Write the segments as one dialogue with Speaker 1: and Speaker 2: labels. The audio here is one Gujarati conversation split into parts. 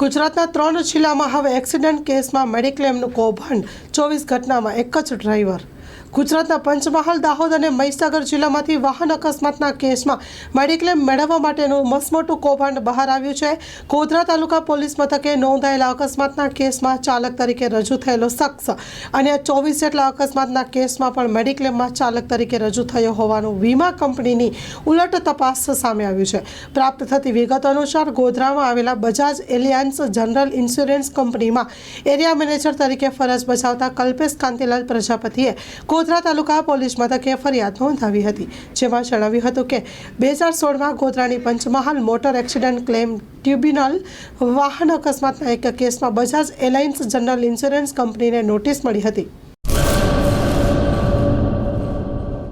Speaker 1: ગુજરાતના ત્રણ જિલ્લામાં હવે એક્સિડન્ટ કેસમાં મેડિક્લેમનું કૌભાંડ. ચોવીસ ઘટનામાં એક જ ડ્રાઈવર. ગુજરાતના પંચમહાલ, દાહોદ અને મહીસાગર જિલ્લામાંથી વાહન અકસ્માતના કેસમાં મેડિક્લેમ મેળવવા માટેનું મસમોટું કૌભાંડ બહાર આવ્યું છે. ગોધરા તાલુકા પોલીસ મથકે નોંધાયેલા અકસ્માતના કેસમાં ચાલક તરીકે રજૂ થયેલો શખ્સ અને ચોવીસ જેટલા અકસ્માતના કેસમાં પણ મેડિક્લેમમાં ચાલક તરીકે રજૂ થયો હોવાનું વીમા કંપનીની ઉલટ તપાસ સામે આવ્યું છે. પ્રાપ્ત થતી વિગતો અનુસાર ગોધરામાં આવેલા બજાજ એલિયાન્સ જનરલ ઇન્સ્યોરન્સ કંપનીમાં એરિયા મેનેજર તરીકે ફરજ બજાવતા કલ્પેશ કાંતિલાલ પ્રજાપતિએ ગોધરા તાલુકા પોલીસ મથકે ફરિયાદ નોંધાવી હતી, જેમાં જણાવ્યું હતું કે બે હજાર સોળમાં ગોધરાની Panchmahal motor accident claim tribunal વાહન અકસ્માતના એક કેસમાં બજાજ એલાયન્સ જનરલ ઇન્સ્યોરન્સ કંપનીને નોટિસ મળી હતી.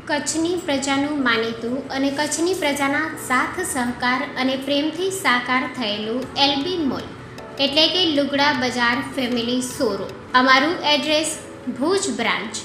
Speaker 2: કચ્છની પ્રજાનું માનીતું અને કચ્છની પ્રજાના સાથ, સહકાર અને પ્રેમથી સાકાર થયેલું એલબી મોલ, એટલે કે લુગડા બજાર ફેમિલી શોરૂમ. અમારું address Bhuj branch.